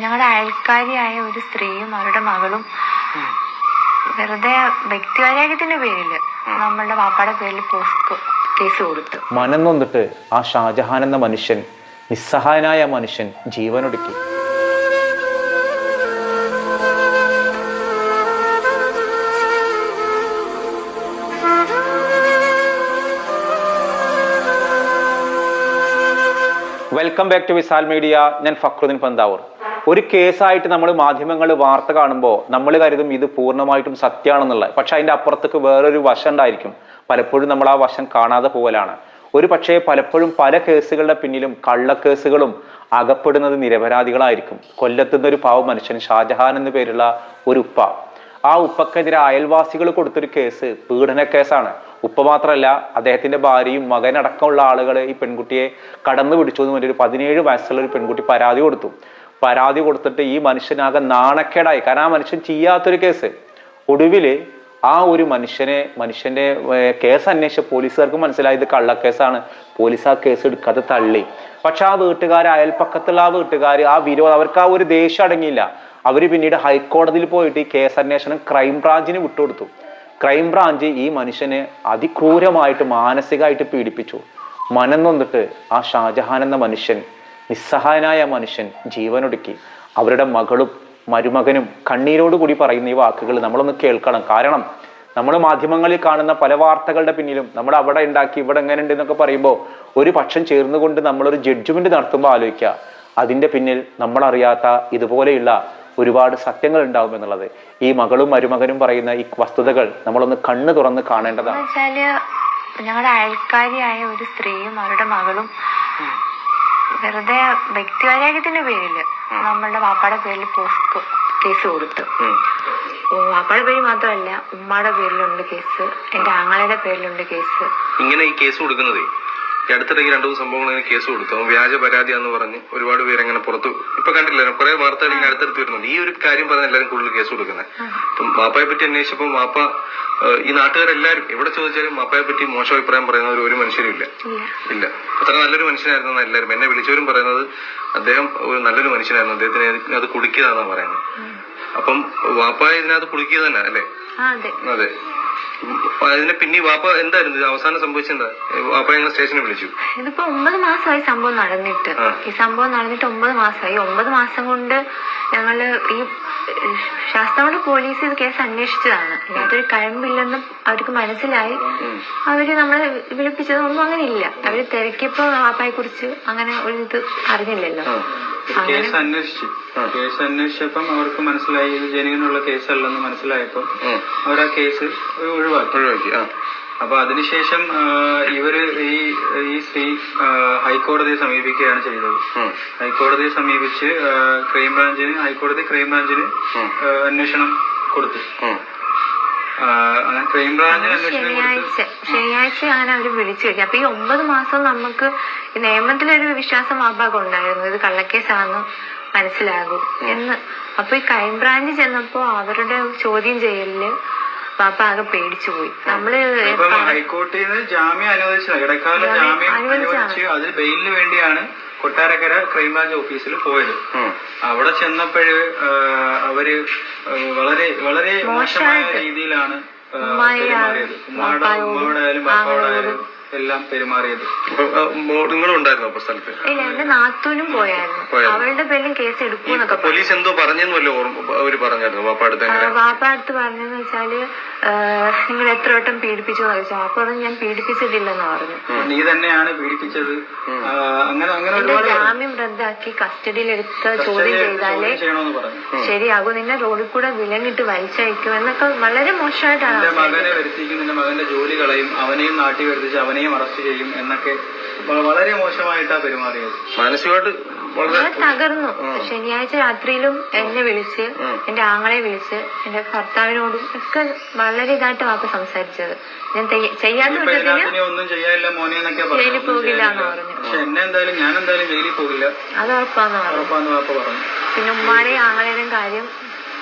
ഞങ്ങളുടെ അയൽക്കാരിയായ ഒരു സ്ത്രീയും അവരുടെ മകളും വെറുതെ വ്യക്തിവൈരാഗ്യത്തിന്റെ പേരിൽ നമ്മളുടെ വാപ്പാടെ പേരിൽ പോസ്കോ കേസ് കൊടുത്തു. മനം നൊന്നിട്ട് ആ ഷാജഹാൻ എന്ന മനുഷ്യൻ നിസ്സഹായനായ മനുഷ്യൻ ജീവനൊടുക്കി. Welcome back to Visal media ഞാൻ ഫക്രുദ്ദീൻ പന്താവൂർ. ഒരു കേസായിട്ട് നമ്മൾ മാധ്യമങ്ങൾ വാർത്ത കാണുമ്പോൾ നമ്മൾ കരുതും ഇത് പൂർണമായിട്ടും സത്യമാണെന്നുള്ളത്. പക്ഷെ അതിന്റെ അപ്പുറത്തേക്ക് വേറൊരു വശം ഉണ്ടായിരിക്കും. പലപ്പോഴും നമ്മൾ ആ വശം കാണാതെ പോകലാണ്. ഒരു പക്ഷേ പലപ്പോഴും പല കേസുകളുടെ പിന്നിലും കള്ളക്കേസുകളും അകപ്പെടുന്നത് നിരപരാധികളായിരിക്കും. കൊല്ലത്തുന്ന ഒരു പാവ മനുഷ്യൻ ഷാജഹാൻ എന്ന പേരുള്ള ഒരു ഉപ്പ. ആ ഉപ്പക്കെതിരെ അയൽവാസികൾ കൊടുത്തൊരു കേസ് പീഡന കേസാണ്. ഉപ്പ മാത്രമല്ല അദ്ദേഹത്തിന്റെ ഭാര്യയും മകനടക്കമുള്ള ആളുകൾ ഈ പെൺകുട്ടിയെ കടന്നു പിടിച്ചു എന്ന് പറഞ്ഞൊരു പതിനേഴ് വയസ്സുള്ള ഒരു പെൺകുട്ടി പരാതി കൊടുത്തു. പരാതി കൊടുത്തിട്ട് ഈ മനുഷ്യനാകെ നാണക്കേടായി. കാരണം ആ മനുഷ്യൻ ചെയ്യാത്തൊരു കേസ്. ഒടുവിൽ ആ ഒരു മനുഷ്യനെ മനുഷ്യന്റെ കേസ് അന്വേഷിച്ച പോലീസുകാർക്ക് മനസ്സിലായത് കള്ളക്കേസാണ്. പോലീസ് ആ കേസ് എടുക്കാതെ തള്ളി. പക്ഷെ ആ വീട്ടുകാർ അയൽപ്പക്കത്തുള്ള ആ വീട്ടുകാർ ആ വിരോധം അവർക്ക് ആ ഒരു ദേഷ്യം അടങ്ങിയില്ല. അവർ പിന്നീട് ഹൈക്കോടതിയിൽ പോയിട്ട് ഈ കേസ് അന്വേഷണം ക്രൈംബ്രാഞ്ചിന് വിട്ടുകൊടുത്തു. ക്രൈംബ്രാഞ്ച് ഈ മനുഷ്യനെ അതിക്രൂരമായിട്ട് മാനസികമായിട്ട് പീഡിപ്പിച്ചു. മനം നൊന്നിട്ട് ആ ഷാജഹാൻ എന്ന മനുഷ്യൻ നിസ്സഹായനായ മനുഷ്യൻ ജീവനൊടുക്കി. അവരുടെ മകളും മരുമകനും കണ്ണീരോട് കൂടി പറയുന്ന ഈ വാക്കുകൾ നമ്മളൊന്ന് കേൾക്കണം. കാരണം നമ്മൾ മാധ്യമങ്ങളിൽ കാണുന്ന പല വാർത്തകളുടെ പിന്നിലും നമ്മൾ അവിടെ ഉണ്ടാക്കി ഇവിടെ എങ്ങനെ ഉണ്ട് എന്നൊക്കെ പറയുമ്പോൾ ഒരു പക്ഷം ചേർന്നുകൊണ്ട് നമ്മളൊരു ജഡ്ജ്മെന്റ് നടത്തുമ്പോൾ ആലോചിക്കുക. അതിന്റെ പിന്നിൽ നമ്മൾ അറിയാത്ത ഇതുപോലെയുള്ള ഒരുപാട് സത്യങ്ങൾ ഉണ്ടാവും എന്നുള്ളത്. ഈ മകളും മരുമകനും പറയുന്ന ഈ വസ്തുതകൾ നമ്മളൊന്ന് കണ്ണു തുറന്ന് കാണേണ്ടതാണ്. ഞങ്ങളുടെ അയൽക്കാരിയായ ഒരു സ്ത്രീയും അവരുടെ മകളും വെറുതെ വ്യക്തിവൈരാഗ്യത്തിന്റെ പേരിൽ നമ്മളുടെ വാപ്പാടെ പേരിൽ പോസ്റ്റ് കേസ് കൊടുത്തു. ഓ, വാപ്പാടെ പേര് മാത്രമല്ല ഉമ്മയുടെ പേരിലുണ്ട് കേസ് എന്റെ ആങ്ങളയുടെ പേരിലുണ്ട് കേസ്. ഇങ്ങനെ ഈ കേസ് കൊടുക്കുന്നതേ? ഈ അടുത്തിടയ്ക്ക് രണ്ടു മൂന്ന് സംഭവങ്ങൾ ഇങ്ങനെ കേസ് കൊടുത്തു. അവൻ വ്യാജ പരാതിയാന്ന് പറഞ്ഞ് ഒരുപാട് പേര് അങ്ങനെ പുറത്ത് ഇപ്പൊ കണ്ടില്ല കുറെ വാർത്തകൾ ഇങ്ങനെ അടുത്തടുത്ത് വരുന്നുണ്ട്. ഈ ഒരു കാര്യം പറഞ്ഞ എല്ലാവരും കൂടുതൽ കേസ് കൊടുക്കുന്നത്. അപ്പം വാപ്പയെ പറ്റി അന്വേഷിച്ചപ്പോൾ വാപ്പ ഏഹ്, ഈ നാട്ടുകാരെല്ലാവരും എവിടെ ചോദിച്ചാലും വാപ്പയെ പറ്റി മോശം അഭിപ്രായം പറയുന്നവർ ഒരു മനുഷ്യരും ഇല്ല. ഇല്ല. അത്ര നല്ലൊരു മനുഷ്യനായിരുന്നു എല്ലാവരും. എന്നെ വിളിച്ചവരും പറയുന്നത് അദ്ദേഹം ഒരു നല്ലൊരു മനുഷ്യനായിരുന്നു. അദ്ദേഹത്തിന് അത് കുടിക്കുന്നതാണെന്നാ പറയുന്നത്. അപ്പം വാപ്പ ഇതിനകത്ത് കുടിക്കുക തന്നെ അല്ലേ? അതെ. അതിന് പിന്നെ വാപ്പ എന്തായിരുന്നു? അവസാനം സംഭവിച്ചെന്താ? വാപ്പ ഞങ്ങൾ സ്റ്റേഷനിൽ വിളിച്ചു. ഇതിപ്പോ ഒമ്പത് മാസമായി സംഭവം നടന്നിട്ട്. ഈ സംഭവം നടന്നിട്ട് ഒമ്പത് മാസമായി ഒമ്പത് മാസം കൊണ്ട് ഞങ്ങൾ ഈ ശാസ്താംകോട്ട പോലീസ് ഇത് കേസ് അന്വേഷിച്ചതാണ്. ഇതിനകത്തൊരു കഴമ്പില്ലെന്നും അവർക്ക് മനസ്സിലായി. അവർ നമ്മളെ വിളിപ്പിച്ചതൊന്നും അങ്ങനെ ഇല്ല അവർ തിരക്കിയപ്പോ ആപ്പായെ കുറിച്ച് അങ്ങനെ ഒരു ഇത് അറിഞ്ഞില്ലല്ലോ. കേസ് അന്വേഷിച്ചു. കേസ് അന്വേഷിച്ചപ്പം അവർക്ക് മനസ്സിലായി. ഇത് ജനുവിനുള്ള കേസല്ലെന്ന് മനസ്സിലായപ്പോ ഉം. അവർ ആ കേസ് ഒഴിവാക്കി. ഒഴിവാക്കി അപ്പൊ അതിനുശേഷം ശേഷം ഇവർ ഈ ഈ സ്ത്രീ ഹൈക്കോടതിയെ സമീപിക്കുകയാണ് ചെയ്തത്. ഹൈക്കോടതിയെ സമീപിച്ച് ക്രൈംബ്രാഞ്ചിന് ഹൈക്കോടതി ക്രൈംബ്രാഞ്ചിന്. അന്വേഷണം കൊടുത്തു. ശനിയാഴ്ച ശനിയാഴ്ച അങ്ങനെ അവർ വിളിച്ചു കഴിഞ്ഞു അപ്പൊ ഈ ഒമ്പത് മാസം നമുക്ക് നിയമത്തിലൊരു വിശ്വാസം വാപ്പാക്ക് ഉണ്ടായിരുന്നു ഇത് കള്ളക്കേസാണെന്ന് മനസ്സിലാകും എന്ന്. അപ്പൊ ഈ ക്രൈംബ്രാഞ്ച് ചെന്നപ്പോ അവരുടെ ചോദ്യം ചെയ്യലിൽ വാപ്പ ആകെ പേടിച്ചു പോയി. നമ്മൾ ഹൈക്കോടതി ഹൈക്കോടതിയിൽ നിന്ന് ജാമ്യം അനുവദിച്ചു ഇടക്കാല ജാമ്യം അനുവദിച്ചു അതിൽ ബെയിലിന് വേണ്ടിയാണ് കൊട്ടാരക്കര ക്രൈംബ്രാഞ്ച് ഓഫീസിൽ പോയത്. അവിടെ ചെന്നപ്പോഴ് അവർ വളരെ വളരെ മോശമായ രീതിയിലാണ് പെരുമാറിയത്. ഉമ്മയുടെ ഉമ്മയോടായാലും ബാപ്പായോടായാലും എല്ലാം പെരുമാറിയത്. അപ്പൊ, ആ, മോ- നിങ്ങളും ഉണ്ടായിരുന്നു അപ്പൊ സ്ഥലത്ത്? ഇല്ല എന്റെ നാത്തൂനും പോയായിരുന്നു. അവളുടെ അവരുടെ പേരിലും കേസ് എടുക്കും പോലീസ് എന്തോ പറഞ്ഞെന്നല്ലോ ഓർമ്മ അവർ പറഞ്ഞായിരുന്നു? വാപ്പ അടുത്ത് വാപ്പ അടുത്ത് പറഞ്ഞെന്ന് വെച്ചാൽ നിങ്ങൾ എത്ര വട്ടം പീഡിപ്പിച്ചു എന്ന് ചോദിച്ചു. അപ്പൊ അത് ഞാൻ പീഡിപ്പിച്ചിട്ടില്ലെന്ന് പറഞ്ഞു. നീ തന്നെയാണ് പീഡിപ്പിച്ചത്. അങ്ങനെ അങ്ങനെ ജാമ്യം റദ്ദാക്കി കസ്റ്റഡിയിൽ എടുത്ത് ചോദ്യം ചെയ്താലേ ശരിയാകും. നിന്നെ റോഡിൽ കൂടെ വിലങ്ങിട്ട് വലിച്ചയക്കും എന്നൊക്കെ വളരെ മോശമായിട്ടാണ് മകനെ വരുത്തിക്കും നിന്റെ മകന്റെ ജോലി കളയും അവനെയും നാട്ടി വരുത്തിച്ച് അവനെയും അറസ്റ്റ് ചെയ്യും എന്നൊക്കെ വളരെ മോശമായിട്ടാ പെരുമാറിയത്. മാനസികമായിട്ട് ഞാൻ തകർന്നു. ശനിയാഴ്ച രാത്രിയിലും എന്നെ വിളിച്ച് എന്റെ ആങ്ങളെ വിളിച്ച് എന്റെ ഭർത്താവിനോടും ഒക്കെ വളരെ ഇതായിട്ട് വാപ്പ സംസാരിച്ചത്. ഞാൻ ചെയ്യാൻ ചെയ്യാത്ത കുറ്റത്തിന് ഒന്നും ചെയ്യാനില്ല മോനെ എന്നൊക്കെ ജയിലിൽ പറഞ്ഞു പോകില്ല എന്ന് പറഞ്ഞു. പക്ഷെ എന്നെ എന്തായാലും ഞാൻ എന്തായാലും ജയിലിൽ പോകില്ല. അത് ഉറപ്പാന്ന് പറഞ്ഞു. പിന്നെ ഉമ്മാടെയും ആങ്ങളെയും കാര്യം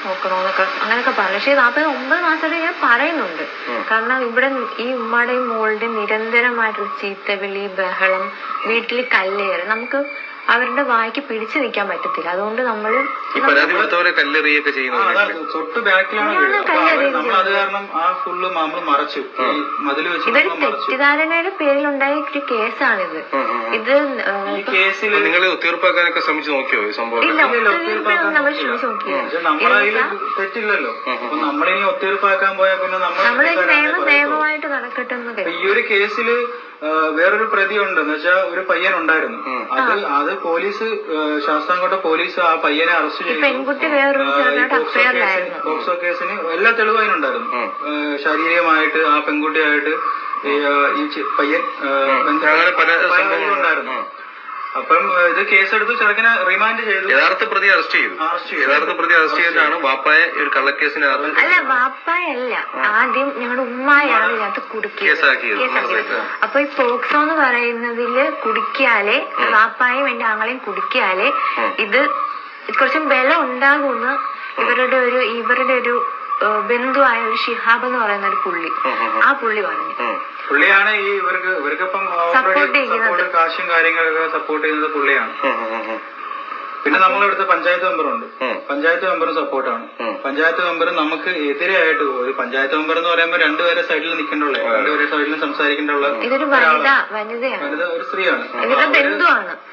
നോക്കണോന്നൊക്കെ അങ്ങനെയൊക്കെ പറഞ്ഞു പക്ഷെ നാൽപ്പത് ഒമ്പത് മാസമായിട്ട് ഞാൻ പറയുന്നുണ്ട്. കാരണം ഇവിടെ ഈ ഉമ്മയുടെയും മോളുടെയും നിരന്തരമായിട്ടുള്ള ചീത്തവിളി ബഹളം വീട്ടിൽ കല്ലേറ്. നമുക്ക് അവരുടെ വായിക്ക് പിടിച്ചു നിൽക്കാൻ പറ്റത്തില്ല. അതുകൊണ്ട് നമ്മൾ തൊട്ട് ബാക്കിലാണ് ഇതൊരു തെറ്റിദ്ധാരണയുടെ പേരിലുണ്ടായ ഒരു കേസാണിത്. ഇത് കേസിൽ ഒത്തീർപ്പാക്കാനൊക്കെ ശ്രമിച്ചു നോക്കിയോ ഈ സംഭവം? ഇല്ല നമ്മൾ ശ്രമിച്ചു നോക്കിയില്ല. നമ്മളതിൽ തെറ്റില്ലല്ലോ. നമ്മളിനി ഒത്തീർപ്പാക്കാൻ പോയാൽ പിന്നെ നമ്മൾ നിയമമായിട്ട് നടക്കട്ടെ ഈ ഒരു കേസിൽ ആ, വേറൊരു പ്രതി ഉണ്ട്. എന്ന് വെച്ചാൽ ഒരു പയ്യൻ ഉണ്ടായിരുന്നു. അത് അത് പോലീസ് ശാസ്താംകോട്ട പോലീസ് ആ പയ്യനെ അറസ്റ്റ് ചെയ്തു. പോക്സോ കേസിന് എല്ലാ തെളിവും അതിനുണ്ടായിരുന്നു ശാരീരികമായിട്ട് ആ പെൺകുട്ടിയായിട്ട് ഈ പയ്യൻ ഉണ്ടായിരുന്നു. അപ്പം ഇത് കേസെടുത്ത് ചെറുക്കനെ റിമാൻഡ് ചെയ്തു. യഥാർത്ഥ പ്രതി അറസ്റ്റ് ചെയ്തു. അറസ്റ്റ് ചെയ്തു. യഥാർത്ഥ പ്രതി അറസ്റ്റ് ചെയ്തിട്ടാണ് വാപ്പായെ ഒരു കള്ളക്കേസിന് അല്ല വാപ്പായല്ല. ആദ്യം ഞങ്ങളുടെ ഉമ്മായാണ് ഇതിനകത്ത് കുടുക്കിയത്. കേസാക്കിയത്. കേസാക്കിയത്. അപ്പൊ ഈ പോക്സോ എന്ന് പറയുന്നതിൽ കുടിക്കാലേ വാപ്പായും എന്റെ ആങ്ങളെയും കുടിക്കാലേ ഇത് കുറച്ചും ബലം ഉണ്ടാകുമെന്ന് ഇവരുടെ ഒരു ഇവരുടെ ഒരു ഏഹ്, ബന്ധുവായ ഒരു ഷിഹാബ് എന്ന് പറയുന്ന ഒരു പുള്ളി. ആ പുള്ളി പറഞ്ഞു. ഉം. പുള്ളിയാണ് ഈ ഇവർക്ക് ഇവർക്കിപ്പം. സപ്പോർട്ട് കാശും കാര്യങ്ങളൊക്കെ സപ്പോർട്ട് ചെയ്യുന്നത് പുള്ളിയാണ്. പിന്നെ നമ്മളിവിടുത്തെ പഞ്ചായത്ത് മെമ്പർ ഉണ്ട്. പഞ്ചായത്ത് മെമ്പറും സപ്പോർട്ടാണ്. പഞ്ചായത്ത് മെമ്പറും നമുക്ക് എതിരായിട്ട് ഒരു പഞ്ചായത്ത് മെമ്പർ എന്ന് പറയുമ്പോൾ രണ്ടുപേരെ സൈഡിൽ നിൽക്കേണ്ടുള്ള രണ്ടുപേരെ സൈഡിൽ സംസാരിക്കേണ്ടുള്ള ഇതൊരു വനിത വനിതയാണ്. വനിത ഒരു സ്ത്രീയാണ്.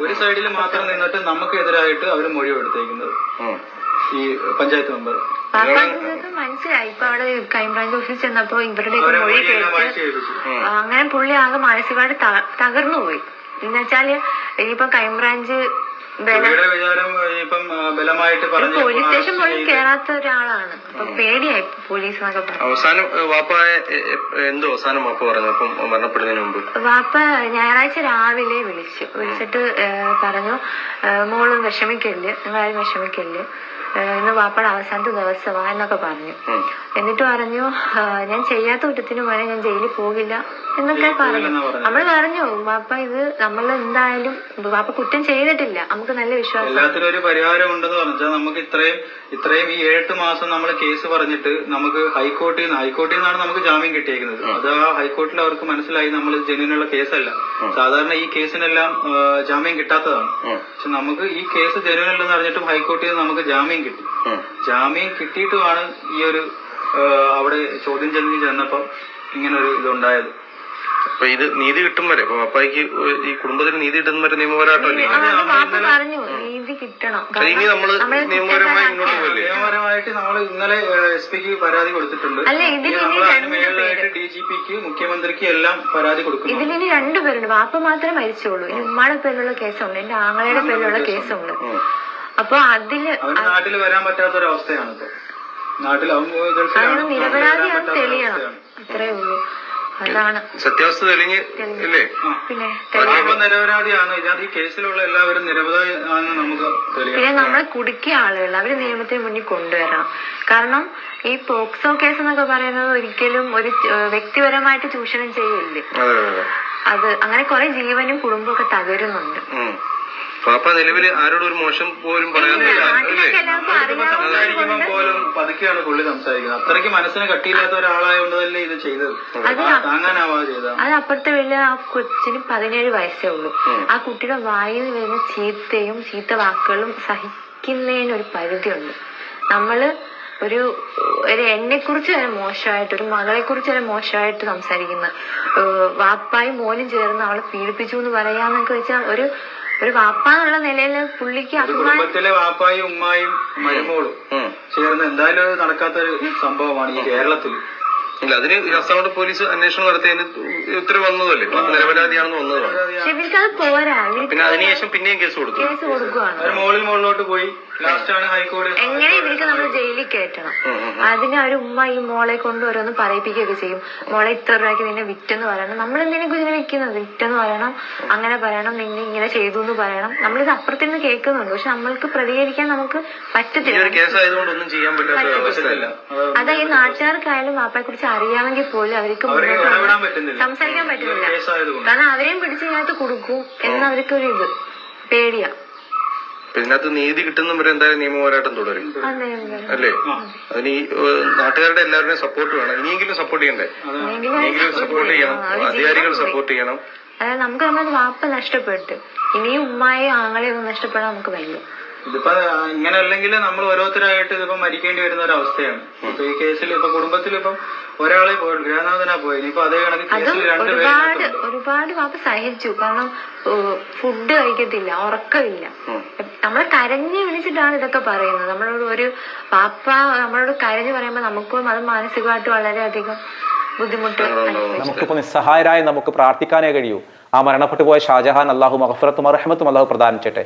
ഒരു സൈഡിൽ മാത്രം നിന്നിട്ട് നമുക്ക് എതിരായിട്ട് അവർ മൊഴി എടുത്തേക്കുന്നത് ഈ പഞ്ചായത്ത് മെമ്പർ. പാപ്പാക്ക് മനസ്സിലായി. ഇപ്പൊ അവിടെ ക്രൈംബ്രാഞ്ച് ഓഫീസിൽ ചെന്നപ്പോ ഇവരുടെ മൊഴി കേട്ട് അങ്ങനെ പുള്ളി ആകെ മാനസികമായിട്ട് തകർന്നു പോയി. എന്നുവെച്ചാൽ ഇനിയിപ്പൊ ക്രൈംബ്രാഞ്ച് പോലീസ് സ്റ്റേഷൻ പോലും കേറാത്ത ഒരാളാണ്. അപ്പൊ പേടിയായി പോലീസ് എന്നൊക്കെ അവസാനം എ- എന്തോ അവസാനം വാപ്പ പറഞ്ഞു അപ്പം മരണപ്പെടുന്നതിന് മുമ്പ്? വാപ്പ ഞായറാഴ്ച രാവിലെ വിളിച്ചു. വിളിച്ചിട്ട് പറഞ്ഞു മോളും വിഷമിക്കല്ല് നിങ്ങളാരും വിഷമിക്കല്ല് ഇന്ന് വാപ്പയുടെ അവസാനത്തെ ദിവസമാ എന്നൊക്കെ പറഞ്ഞു. എന്നിട്ട് പറഞ്ഞു ഞാൻ ചെയ്യാത്ത കുറ്റത്തിന് പോലെ ഞാൻ ജയിലിൽ പോകില്ല എന്നൊക്കെ പറഞ്ഞു. നമ്മൾ പറഞ്ഞു വാപ്പ ഇത് നമ്മൾ എന്തായാലും വാപ്പ കുറ്റം ചെയ്തിട്ടില്ല. നമുക്ക് നല്ല വിശ്വാസം. എല്ലാത്തിനും ഒരു പരിഹാരം ഉണ്ടെന്ന് പറഞ്ഞാൽ നമുക്ക് ഇത്രയും ഇത്രയും ഈ ഏഴെട്ട് മാസം നമ്മൾ കേസ് പറഞ്ഞിട്ട് നമുക്ക് ഹൈക്കോടതി നിന്ന് ഹൈക്കോടതിയിൽ നിന്നാണ് നമുക്ക് ജാമ്യം കിട്ടിയേക്കുന്നത്. അത് ആ ഹൈക്കോടതിയിൽ അവർക്ക് മനസ്സിലായി നമ്മൾ ജനുവിനുള്ള കേസല്ല. സാധാരണ ഈ കേസിനെല്ലാം ജാമ്യം കിട്ടാത്തതാണ്. പക്ഷെ നമുക്ക് ഈ കേസ് ജനുവിനല്ലെന്ന് അറിഞ്ഞിട്ടും ഹൈക്കോടതിയിൽ നമുക്ക് ജാമ്യം കിട്ടി. ഉം. ജാമ്യം കിട്ടിയിട്ടുമാണ് ഈ ഒരു അവിടെ ചോദ്യം ചെയ്യലിന് ചെന്നപ്പോ ഇങ്ങനെ ഒരു ഇതുണ്ടായത്. അപ്പൊ ഇത് നീതി കിട്ടും വരെ. അപ്പൊ വാപ്പായ്ക്ക് ഈ കുടുംബത്തിന് നീതി കിട്ടുന്ന വരെ അപ്പൊ ഇനി നമ്മൾ നിയമപരമായി മുന്നോട്ട് പോകല്ലേ നിയമപരമായിട്ട് നമ്മൾ ഇന്നലെ എസ് പിക്ക് പരാതി കൊടുത്തിട്ടുണ്ട്. മേളിലായിട്ട് ഡി ജി പിക്ക് മുഖ്യമന്ത്രിക്ക് എല്ലാം പരാതി കൊടുക്കും ഇതിൽ ഇനി രണ്ടുപേരുണ്ട് വാപ്പ മാത്രമേ മരിച്ചുള്ളൂ. ഇനി ഉമ്മയുടെ പേരിലുള്ള കേസുണ്ട്. എന്റെ ആങ്ങളയുടെ പേരിലുള്ള കേസുണ്ട്. അപ്പൊ അതിൽ നാട്ടിൽ വരാൻ അവൻ ഗൾഫിലാണ്. അതിന് നാട്ടിൽ നിരപരാധി തെളിയണം. അത്രേ ഉള്ളൂ. അതാണ്. സത്യാവസ്ഥ തെളിഞ്ഞ് ഇല്ലേ? പിന്നെ നിരപരാധിയാണ്. ഈ കേസിലുള്ള എല്ലാവരും നിരപരാധിയാണെന്ന് നമുക്ക് തെളിയാം പിന്നെ നമ്മളെ കുടുക്കിയ ആളുകൾ അവർ നിയമത്തിന് മുന്നിൽ കൊണ്ടുവരണം. കാരണം ഈ പോക്സോ കേസ് എന്നൊക്കെ പറയുന്നത് ഒരിക്കലും ഒരു വ്യക്തിപരമായിട്ട് ചൂഷണം ചെയ്യില്ലേ? അതെ അങ്ങനെ കുറെ ജീവനും കുടുംബവും ഒക്കെ തകരുന്നുണ്ട്. പാപ്പ നിലവിൽ ആരോടും ഒരു മോശം പോലും പറയാൻ പോലും പതുക്കെയാണ് പുള്ളി സംസാരിക്കുന്നത്. അത്രയ്ക്ക് മനസ്സിന് കട്ടിയില്ലാത്ത ഒരാളായതുകൊണ്ടല്ലേ ഇത് ചെയ്തത്. താങ്ങാനാവാതെ ചെയ്തതാണ് അത് അപ്പുറത്തെ വീട്ടിൽ ആ കൊച്ചിന് പതിനേഴ് വയസ്സേ ഉള്ളൂ. ആ കുട്ടിയുടെ വായിൽ വരുന്ന ചീത്തയും ചീത്ത വാക്കുകളും സഹിക്കുന്നതിന് ഒരു പരിധിയുണ്ട്. നമ്മൾ ഒരു ഒരു എന്നെ കുറിച്ച് വരെ മോശമായിട്ട് ഒരു മകളെ കുറിച്ച് വരെ മോശമായിട്ട് സംസാരിക്കുന്ന വാപ്പായും മോനും ചേർന്ന് അവളെ പീഡിപ്പിച്ചു എന്ന് പറയാന്നൊക്കെ വെച്ചാൽ ഒരു ഒരു വാപ്പ എന്നുള്ള നിലയിൽ പുള്ളിക്ക് കുടുംബത്തിലെ വാപ്പായും ഉമ്മായും മരുമോളും ചേർന്ന് എന്തായാലും നടക്കാത്ത ഒരു സംഭവമാണ് ഈ കേരളത്തിൽ ഇല്ല അതിന് കാസർഗോഡ് പോലീസ് അന്വേഷണം നടത്തിയതിന് ഉത്തരവ് വന്നതല്ലേ? നിരപരാധിയാണെന്ന് വന്നതാണ് പിന്നെ അതിനുശേഷം പിന്നെയും കേസ് കൊടുത്തു. മുകളിൽ മുകളിലോട്ട് പോയി. ലാസ്റ്റ് ആണ് ഹൈക്കോടതി എങ്ങനെ ഇവർക്ക് നമ്മൾ ജയിലിൽ കയറ്റണം? അതിന് അവർ ഉമ്മ ഈ മോളെ കൊണ്ട് ഓരോന്ന് പറയിപ്പിക്കുകയൊക്കെ ചെയ്യും. മോളെ ഇത്ര രൂപയ്ക്ക് നിന്നെ വിറ്റെന്ന് പറയണം. നമ്മൾ എന്തിനെ കുറിച്ച് വിൽക്കുന്നത്? വിറ്റെന്ന് പറയണം അങ്ങനെ പറയണം നിന്നെ ഇങ്ങനെ ചെയ്തു എന്ന് പറയണം. നമ്മളിത് അപ്പുറത്തുനിന്ന് കേൾക്കുന്നുണ്ട്. പക്ഷെ നമ്മൾക്ക് പ്രതികരിക്കാൻ നമുക്ക് പറ്റത്തില്ല. അതായത് നാട്ടുകാർക്കായാലും വാപ്പയെ കുറിച്ച് അറിയാമെങ്കിൽ പോലും അവർക്ക് സംസാരിക്കാൻ പറ്റുന്നില്ല. കാരണം അവരെയും പിടിച്ച് ഇതിനകത്ത് കൊടുക്കും എന്ന് അവർക്കൊരു ഇത് പേടിയാ. ഇതിനകത്ത് നീതി കിട്ടുന്ന വരെ എന്തായാലും നിയമപോരാട്ടം തുടരും. അതെ അതെ അല്ലേ? അതിന് ഈ നാട്ടുകാരുടെ എല്ലാവരുടെയും സപ്പോർട്ട് വേണം. ഇനിയെങ്കിലും സപ്പോർട്ട് ചെയ്യണ്ടേ? ഇനിയെങ്കിലും സപ്പോർട്ട് ചെയ്യണം. അധികാരികൾ സപ്പോർട്ട് ചെയ്യണം. അതായത് നമുക്ക് നമ്മുടെ വാപ്പ നഷ്ടപ്പെട്ടു ഇനിയും ഉമ്മായി ആങ്ങളെ ഒന്നും നഷ്ടപ്പെടാൻ നമുക്ക് വയ്യ. ഇതിപ്പോ ഇങ്ങനെ അല്ലെങ്കിൽ നമ്മൾ ഓരോരുത്തരായിട്ട് ഇതിപ്പോ മരിക്കേണ്ടി വരുന്ന ഒരു അവസ്ഥയാണ്. ഇപ്പൊ ഈ കേസിൽ ഇപ്പൊ കുടുംബത്തിൽ ഇപ്പം ഒരാളെ പോയുള്ളൂ ഗൃഹനാഥനാ പോയി. ഇനിയിപ്പോ അതേ കണക്ക് കേസിൽ ഒരുപാട് ഒരുപാട് വാപ്പ സഹിച്ചു കാരണം ഫുഡ് കഴിക്കത്തില്ല ഉറക്കമില്ല. നമ്മളെ കരഞ്ഞു വിളിച്ചിട്ടാണ് ഇതൊക്കെ പറയുന്നത്. നമ്മളോട് ഒരു പാപ്പ നമ്മളോട് കരഞ്ഞു പറയുമ്പോൾ നമുക്കും അത് മാനസികമായിട്ട് വളരെയധികം ബുദ്ധിമുട്ട്. നമുക്കിപ്പോൾ നിസ്സഹായരായി നമുക്ക് പ്രാർത്ഥിക്കാനേ കഴിയൂ. ആ മരണപ്പെട്ടു പോയ ഷാജഹാൻ അള്ളാഹു മഹഫറത്തും അറഹമത്തും അള്ളാഹു പ്രദാനം ചെയ്യട്ടെ